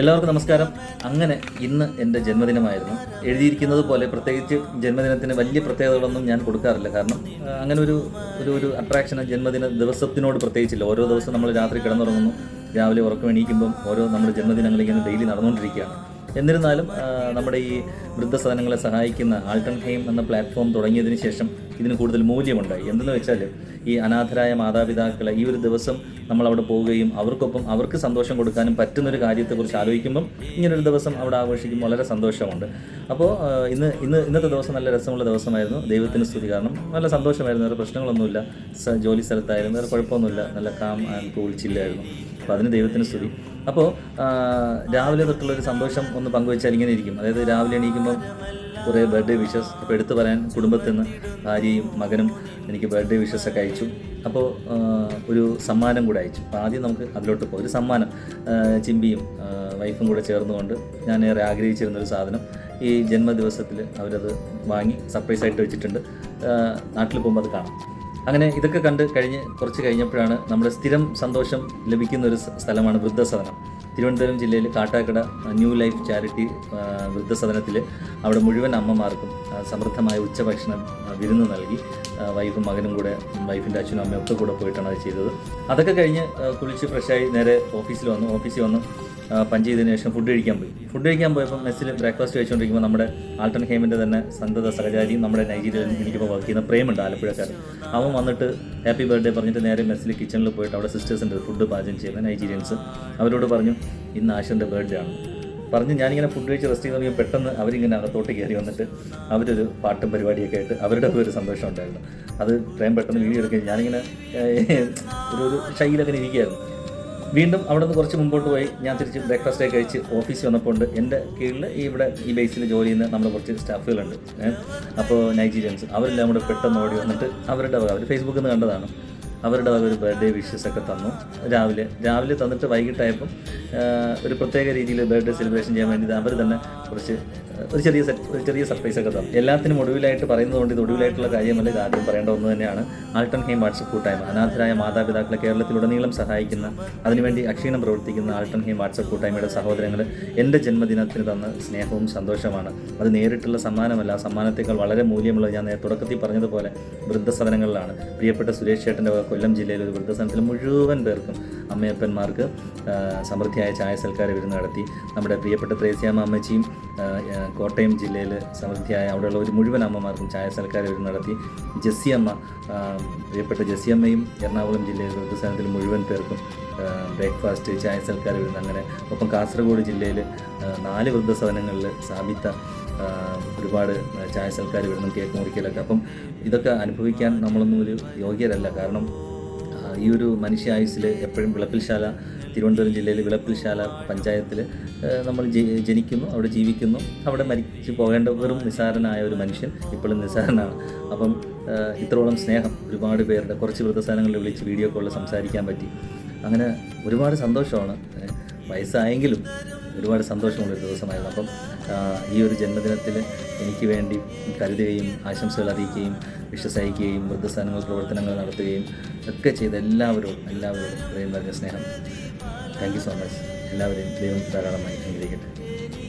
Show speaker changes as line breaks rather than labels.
എല്ലാവർക്കും നമസ്കാരം. അങ്ങനെ ഇന്ന് എന്റെ ജന്മദിനമായിരുന്നു. എഴുതിയിരിക്കുന്നത് പോലെ പ്രത്യേകിച്ച് ജന്മദിനത്തിന് വലിയ പ്രത്യേകതകളൊന്നും ഞാൻ കൊടുക്കാറില്ല. കാരണം അങ്ങനെ ഒരു ഒരു ഒരു അട്രാക്ഷൻ ജന്മദിന ദിവസത്തിനോട് പ്രത്യേകിച്ചില്ല. ഓരോ ദിവസം നമ്മൾ രാത്രി കിടന്നുറങ്ങുന്നു. രാവിലെ ഉറക്കം എണീക്കുമ്പം ഓരോ നമ്മുടെ ജന്മദിനങ്ങൾ ഇങ്ങനെ ഡെയിലി നടന്നുകൊണ്ടിരിക്കുകയാണ്. എന്നിരുന്നാലും നമ്മുടെ ഈ വൃദ്ധസദനങ്ങളെ സഹായിക്കുന്ന ആൾട്ടൺ ഹെയിം എന്ന പ്ലാറ്റ്ഫോം തുടങ്ങിയതിന് ശേഷം ഇതിന് കൂടുതൽ മൂല്യമുണ്ടായി. എന്തെന്ന് വെച്ചാൽ ഈ അനാഥരായ മാതാപിതാക്കളെ ഈ ഒരു ദിവസം നമ്മൾ അവിടെ പോവുകയും അവർക്കൊപ്പം അവർക്ക് സന്തോഷം കൊടുക്കാനും പറ്റുന്നൊരു കാര്യത്തെക്കുറിച്ച് ആലോചിക്കുമ്പം ഇങ്ങനൊരു ദിവസം അവിടെ ആഘോഷിക്കുമ്പോൾ വളരെ സന്തോഷമുണ്ട്. അപ്പോൾ ഇന്ന് ഇന്ന് ഇന്നത്തെ ദിവസം നല്ല രസമുള്ള ദിവസമായിരുന്നു. ദൈവത്തിന് സ്തുതി. കാരണം നല്ല സന്തോഷമായിരുന്നു. വേറെ പ്രശ്നങ്ങളൊന്നുമില്ല. ജോലി സ്ഥലത്തായിരുന്നു. വേറെ കുഴപ്പമൊന്നുമില്ല. നല്ല കാം ആൻഡ് കൂൾ ചില്ലായിരുന്നു. അപ്പോൾ അതിന് ദൈവത്തിന് സ്തുതി. അപ്പോൾ രാവിലെ തൊട്ടുള്ള ഒരു സന്തോഷം ഒന്ന് പങ്കുവെച്ചാൽ ഇങ്ങനെ ഇരിക്കും. അതായത് രാവിലെ എണീക്കുമ്പോൾ കുറേ ബർത്ത്ഡേ വിഷസ് ഇപ്പോൾ എടുത്തു പറയാൻ കുടുംബത്തിൽ നിന്ന് ഭാര്യയും മകനും എനിക്ക് ബർത്ത്ഡേ വിഷസ് ഒക്കെ അയച്ചു. അപ്പോൾ ഒരു സമ്മാനം കൂടെ അയച്ചു. അപ്പോൾ ആദ്യം നമുക്ക് അതിലോട്ട് പോകും. ഒരു സമ്മാനം ചിമ്പിയും വൈഫും കൂടെ ചേർന്നുകൊണ്ട് ഞാൻ ഏറെ ആഗ്രഹിച്ചിരുന്ന ഒരു സാധനം. ഈ ജന്മദിവസത്തിൽ അവരത് വാങ്ങി സർപ്രൈസ് ആയിട്ട് വെച്ചിട്ടുണ്ട്. നാട്ടിൽ പോകുമ്പോൾ അത് കാണാം. അങ്ങനെ ഇതൊക്കെ കണ്ട് കഴിഞ്ഞ് കുറച്ച് കഴിഞ്ഞപ്പോഴാണ് നമ്മുടെ സ്ഥിരം സന്തോഷം ലഭിക്കുന്ന ഒരു സ്ഥലമാണ് വൃദ്ധസദനം. തിരുവനന്തപുരം ജില്ലയിൽ കാട്ടാക്കട ന്യൂ ലൈഫ് ചാരിറ്റി വൃദ്ധസദനത്തിൽ അവിടെ മുഴുവൻ അമ്മമാർക്കും സമൃദ്ധമായ ഉച്ചഭക്ഷണം വിരുന്ന് നൽകി വൈഫും മകനും കൂടെ വൈഫിന്റെ അച്ഛനും അമ്മയും ഒക്കെ കൂടെ പോയിട്ടാണ് അത് ചെയ്തത്. അതൊക്കെ കഴിഞ്ഞ് കുളിച്ച് ഫ്രഷായി നേരെ ഓഫീസിൽ വന്നു. ഓഫീസിൽ വന്ന്. പഞ്ച് ചെയ്തതിന് ശേഷം ഫുഡ് കഴിക്കാൻ പോയി. ഫുഡ് കഴിക്കാൻ പോയപ്പോൾ മെസ്സിൽ ബ്രേക്ക്ഫാസ്റ്റ് കഴിച്ചുകൊണ്ടിരിക്കുമ്പോൾ നമ്മുടെ ആൾട്ടൺ ഹേമിന്റെ തന്നെ സന്തത സഹചാരിയും നമ്മുടെ നൈജീരിയയിൽ എനിക്കിപ്പോൾ വർക്ക് ചെയ്യുന്ന പ്രേമുണ്ട് ആലപ്പുഴക്കാരൻ. അവൻ വന്നിട്ട് ഹാപ്പി ബർത്ത്ഡേ പറഞ്ഞിട്ട് നേരെ മെസ്സിൽ കിച്ചണിൽ പോയിട്ട് അവിടെ സിസ്റ്റേഴ്സിന്റെ ഫുഡ് പാചകം ചെയ്യുന്ന നൈജീരിയൻസ്. അവരോട് പറഞ്ഞു ഇന്ന് ആഷിന്റെ ബർത്ത്ഡേ ആണ്. പറഞ്ഞ് ഞാനിങ്ങനെ ഫുഡ് കഴിച്ച് റെസ്റ്റ് ചെയ്ത് പെട്ടെന്ന് അവരിങ്ങനെ അകത്തോട്ട് കയറി വന്നിട്ട് അവരൊരു പാട്ടും പരിപാടിയൊക്കെ ആയിട്ട് അവരുടെ ഒരു സന്തോഷം ഉണ്ടായിരുന്നു. അത് ഇത്രയും പെട്ടെന്ന് വീഡിയോ എടുക്കുകയും ഞാനിങ്ങനെ ഒരു ഒരു അങ്ങനെ ഇരിക്കുകയായിരുന്നു. വീണ്ടും അവിടെ നിന്ന് കുറച്ച് മുമ്പോട്ട് പോയി. ഞാൻ തിരിച്ച് ബ്രേക്ക്ഫാസ്റ്റ് ഒക്കെ കഴിച്ച് ഓഫീസിൽ വന്നപ്പോൾ ഉണ്ട്. എന്റെ കീഴിൽ ഈ ഇവിടെ ഈ ബേസിൽ ജോലി ചെയ്യുന്ന നമ്മുടെ കുറച്ച് സ്റ്റാഫുകളുണ്ട്. അപ്പോൾ നൈജീരിയൻസ് അവരെല്ലാം കൂടെ പെട്ടെന്ന് ഓടി വന്നിട്ട് അവരുടെ അവർ ഫേസ്ബുക്കിൽ നിന്ന് കണ്ടതാണ്. അവരുടെ വക ഒരു ബർത്ത്ഡേ വിഷസ് ഒക്കെ തന്നു. രാവിലെ രാവിലെ തന്നിട്ട് വൈകിട്ടായപ്പം ഒരു പ്രത്യേക രീതിയിൽ ബർത്ത്ഡേ സെലിബ്രേഷൻ ചെയ്യാൻ വേണ്ടി അവർ തന്നെ കുറച്ച് ഒരു ചെറിയ ഒരു ചെറിയ സർപ്രൈസ് ഒക്കെ തന്നു. എല്ലാത്തിനും ഒടുവിലായിട്ട് പറയുന്നതുകൊണ്ട് ഇത് ഒടുവിലായിട്ടുള്ള കാര്യമല്ല ഇത് ആദ്യം പറയേണ്ട ഒന്ന് തന്നെയാണ്. ആൾട്ടൺ ഹെയിം വാട്സപ്പ് കൂട്ടായ്മ അനാഥരായ മാതാപിതാക്കളെ കേരളത്തിലുടനീളം സഹായിക്കുന്ന അതിനുവേണ്ടി അക്ഷീണം പ്രവർത്തിക്കുന്ന ആൾട്ടൺ ഹെയിം വാട്സപ്പ് കൂട്ടായ്മയുടെ സഹോദരങ്ങൾ എന്റെ ജന്മദിനത്തിന് തന്ന സ്നേഹവും സന്തോഷമാണ് അത് നേരിട്ടുള്ള സമ്മാനമല്ല സമ്മാനത്തേക്കാൾ വളരെ മൂല്യമുള്ളത് ഞാൻ തുടക്കത്തിൽ പറഞ്ഞതുപോലെ വൃദ്ധസദനങ്ങളിലാണ്. പ്രിയപ്പെട്ട സുരേഷ് ചേട്ടന്റെ കൊല്ലം ജില്ലയിലെ ഒരു വൃദ്ധസദനത്തിൽ മുഴുവൻ പേർക്കും അമ്മയപ്പന്മാർക്ക് സമൃദ്ധിയായ ചായ സൽക്കാര വിരുന്ന് നടത്തി. നമ്മുടെ പ്രിയപ്പെട്ട ത്രേസ്യാമ്മ അമ്മച്ചിയും കോട്ടയം ജില്ലയിൽ സമൃദ്ധിയായ അവിടെയുള്ള ഒരു മുഴുവൻ അമ്മമാർക്കും ചായ സൽക്കാര വിരുന്ന് നടത്തി. ജസ്സിയമ്മ പ്രിയപ്പെട്ട ജസ്സിയമ്മയും എറണാകുളം ജില്ലയിലെ വൃദ്ധസ്ഥാനത്തിൽ മുഴുവൻ പേർക്കും ബ്രേക്ക്ഫാസ്റ്റ് ചായ സൽക്കാര വിരുന്ന് അങ്ങനെ. ഒപ്പം കാസർഗോഡ് ജില്ലയിൽ നാല് വൃദ്ധസദനങ്ങളിൽ സാബിത്ത ഒരുപാട് ചായ സൽക്കാർ വരുന്നു കേക്ക് മുറിക്കലൊക്കെ. അപ്പം ഇതൊക്കെ അനുഭവിക്കാൻ നമ്മളൊന്നും ഒരു യോഗ്യരല്ല. കാരണം ഈ ഒരു മനുഷ്യായുസിൽ എപ്പോഴും വിളപ്പിൽശാല തിരുവനന്തപുരം ജില്ലയിൽ വിളപ്പിൽശാല പഞ്ചായത്തിൽ നമ്മൾ ജനിക്കുന്നു അവിടെ ജീവിക്കുന്നു. അവിടെ മരിച്ചു പോകേണ്ട വെറും നിസ്സാരനായ ഒരു മനുഷ്യൻ ഇപ്പോഴും നിസ്സാരനാണ്. അപ്പം ഇത്രോളം സ്നേഹം ഒരുപാട് പേരുടെ കുറച്ച് വൃദ്ധസ്ഥാനങ്ങളിൽ വിളിച്ച് വീഡിയോ കോളിൽ സംസാരിക്കാൻ പറ്റി. അങ്ങനെ ഒരുപാട് സന്തോഷമാണ്. വയസ്സായെങ്കിലും ഒരുപാട് സന്തോഷമുള്ളൊരു ദിവസമായിരുന്നു. അപ്പം ഈ ഒരു ജന്മദിനത്തിൽ എനിക്ക് വേണ്ടി കരുതുകയും ആശംസകൾ അറിയിക്കുകയും വിശ്വസഹിക്കുകയും വൃദ്ധസ്ഥാനങ്ങൾ പ്രവർത്തനങ്ങൾ നടത്തുകയും ഒക്കെ ചെയ്ത എല്ലാവരും എല്ലാവരോടും ഹൃദയം നിറഞ്ഞ സ്നേഹം. താങ്ക് യു സോ മച്ച് എല്ലാവരെയും ദൈവം ധാരാളമായി അനുഗ്രഹിക്കട്ടെ.